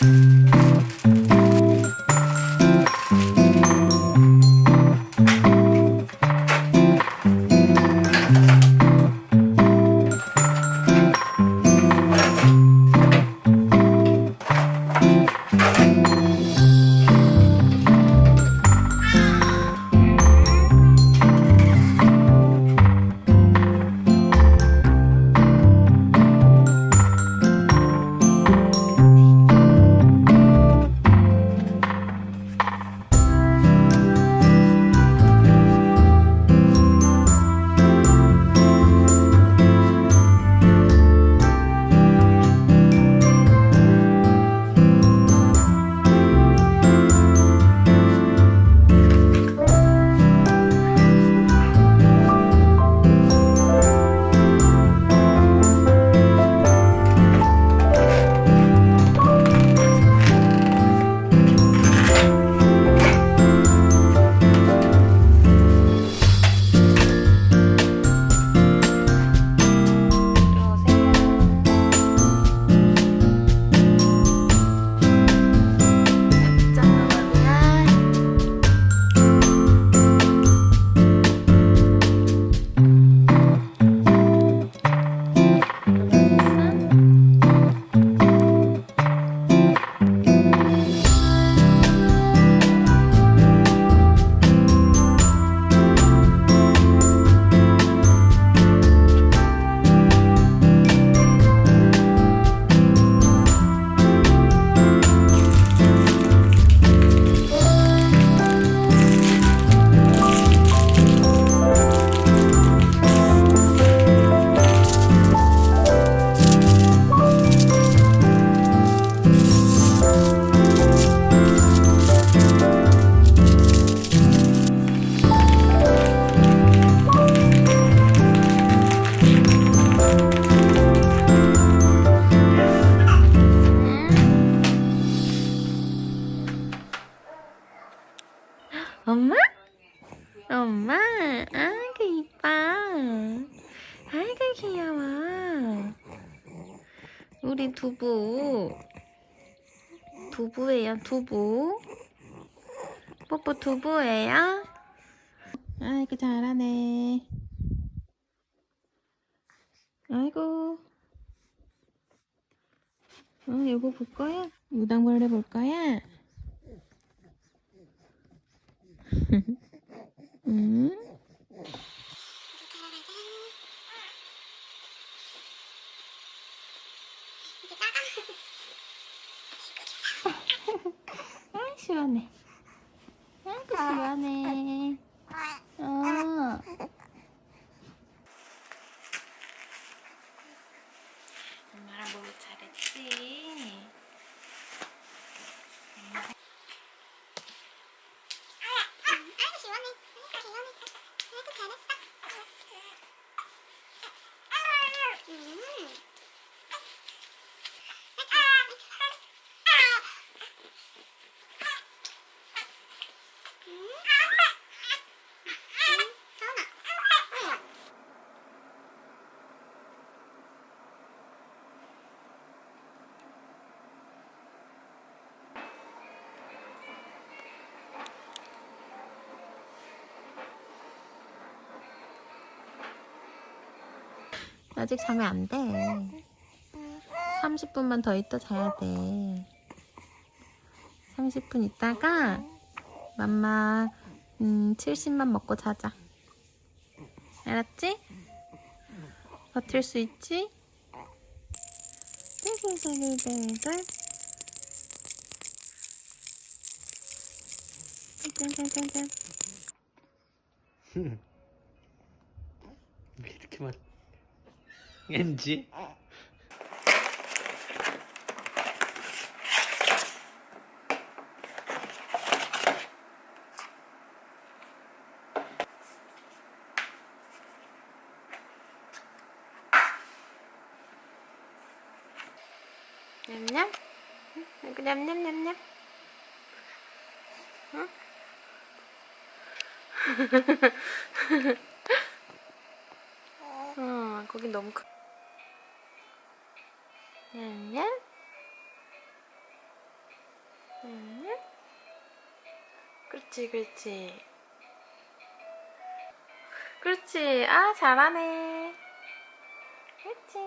엄마? 두부. 두부예요, 두부. 뽀뽀 두부예요? 아이고 잘하네. 아이고. 어, 이거 볼 거야? 무당벌레 볼 거야? 음? 아 시원해. 아이고 시원해. 어. 엄마랑 뭘 잘했지? 아이고 시원해. 아이고 시원해. 아이고 잘했어. 음. 음, 서운아. 아직 자면 안 돼. 30분만 더 있다 자야 돼. 30분 있다가 맘마 음, 70만 먹고 자자. 알았지? 버틸 수 있지? 땡땡땡땡땡. 땡땡땡땡. 왜 이렇게만 엔지? 냠냠? 아이고 냠냠냠냠. 응? 어, 거기 너무 크. 냠냠? 응? 그렇지, 그렇지. 그렇지. 아, 잘하네. 그렇지.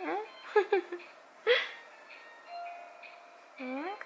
응? 응?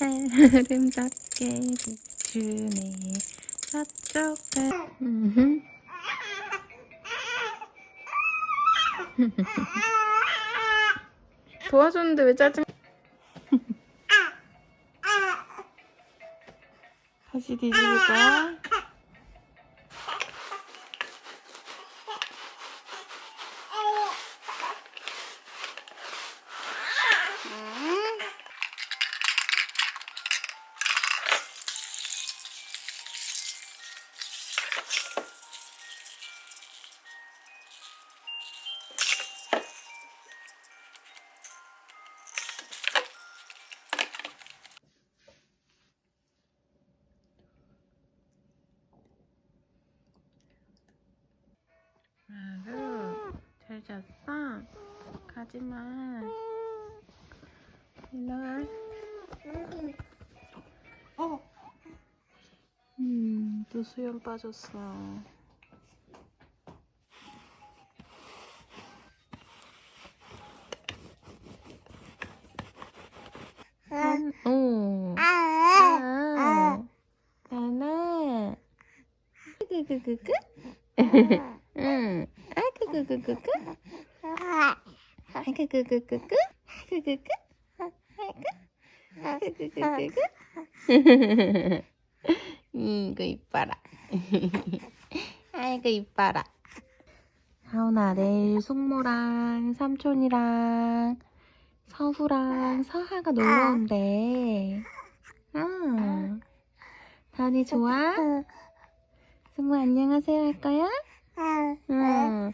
아름답게 비추네 음흠. 도와줬는데 왜 짜증 다시 뒤집을 거 가지마. 일로 와. 음, 또 수염 빠졌어. 한, 오. 아, 나나. 그그그그? 응. 아, 그그그그그? 아, 그그그그그? 그그그? 아, 그그그그그? 이거 이뻐라. 아이고 이뻐라. 하은아 내일 숙모랑 삼촌이랑 서후랑 서하가 놀러 온대. 응. 다은이 좋아? 숙모 안녕하세요 할 거야? 응.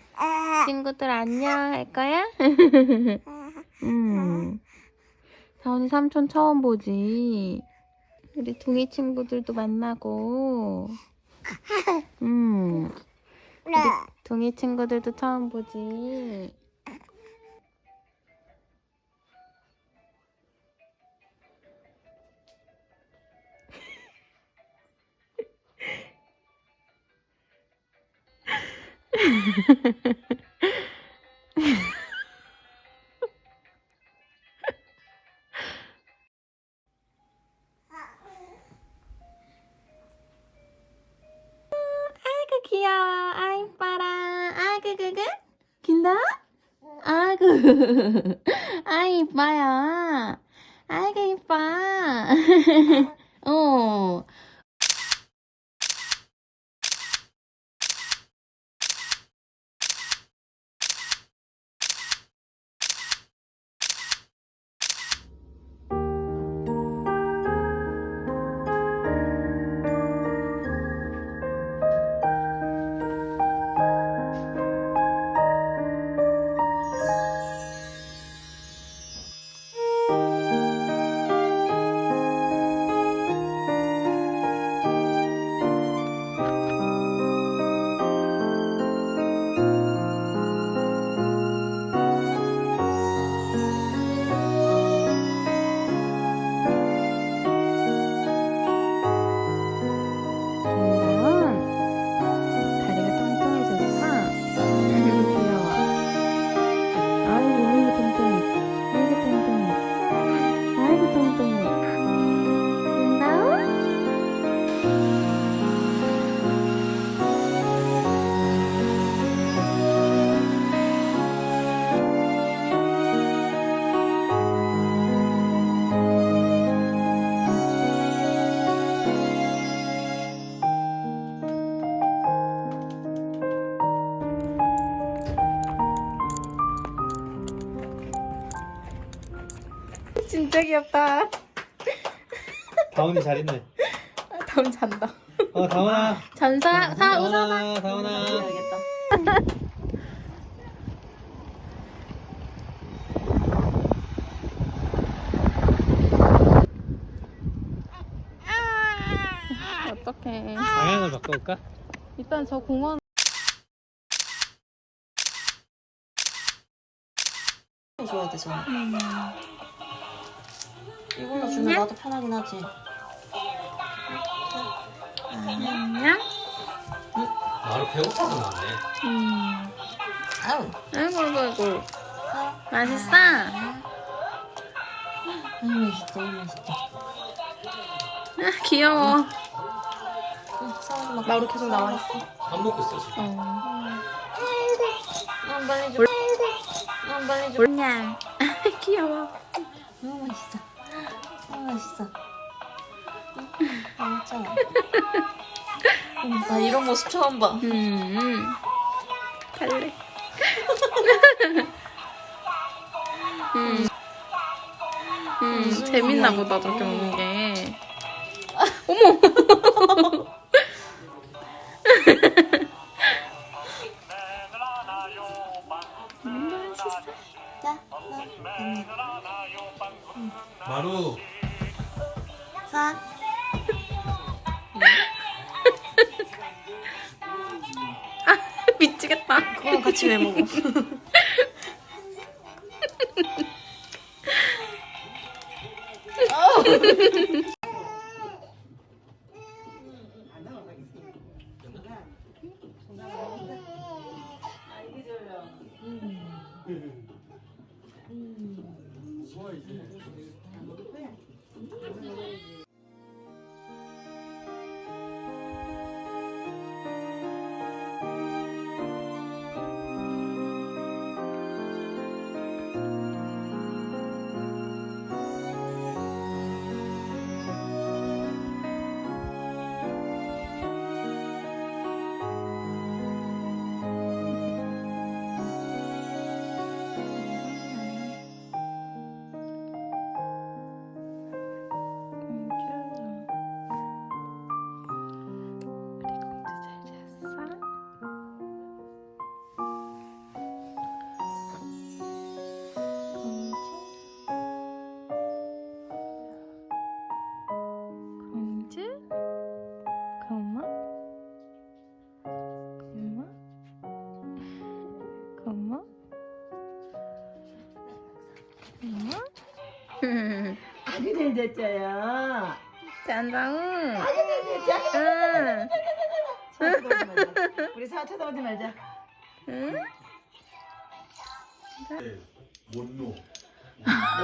친구들 안녕 할 거야? 응. 다은이 삼촌 처음 보지. 우리 둥이 친구들도 만나고. 응. 우리 둥이 친구들도 처음 보지. 아이고 귀여워. 아이 이뻐라. 아이고 그그. 긴다? 아이고. 아이 이뻐요. 아이고 이뻐. 어. 진짜 귀엽다. 다운이 잘 있네. 다음 잔다. 어 다운아. 잔사 사 우산아. 다운아 다운아. 해야겠다. 어떡해. 방향을 바꿔볼까? 일단 저 공원 줘야 되잖아. 이걸로 주면 나도 편하긴 하지. 안녕. 바로 배고파서 나네. 음. 아우. 아이고 아이고 아이고. 맛있어? 아유 맛있다, 아유 맛있다. 아, 귀여워. 나 우리 계속 나와 있어. 밥 먹고 있어 지금. 어. 응, 빨리 줘. 응, 빨리 줘. 귀여워. 너무 맛있어. 맛있어. 응, 맛있잖아. 응, 나 이런 모습 처음 봐. 음. 갈래. 음. 음, 재밌나 보다. 저렇게 먹는 게. 어머! 음, 맛있어. 나. 마루. 主演も 잘. 응. 쳐다보지 말자. 우리 사 쳐다보지 말자. 응? 못 누워.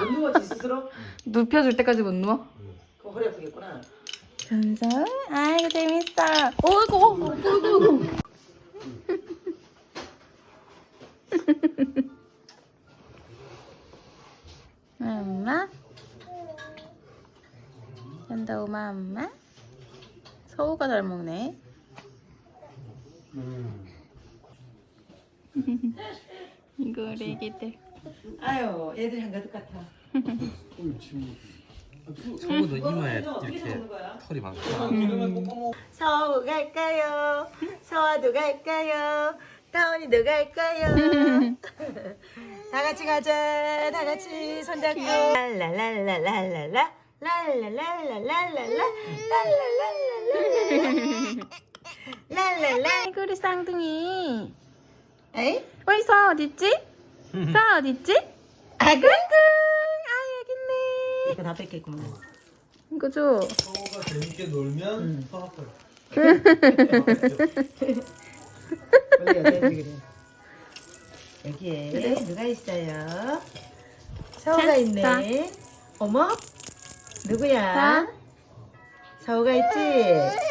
못 누웠지 스스로? 눕혀줄 때까지 못 누워? 그거 허리 아프겠구나. 감사해. 아이고 재밌어. 어이구, 어이구, 어이구. 엄마? 연다 오마 엄마? 서우가 잘 먹네. 음. 이거 우리 애기들. 아유, 애들이 한가득 같아. 성우도 이마에 이렇게 털이 많구나. 서우 갈까요? 서아도 갈까요? 다원이도 갈까요? 다 같이 가자. 다 같이 손잡고. 랄랄랄랄랄라. 랄랄라. 아이고 우리 쌍둥이. 에이? 어이 서 어딨지? 서 어딨지? 아그? 끙끙. 아 여기 있네. 이거 다 뺏겠구만. 이거 줘. 성우가 재밌게 놀면 서로 아파요. 원래 여자들이 그래. 여기에 누가 있어요? 서우가 자, 있네. 어머? 누구야? 자. 서우가 있지?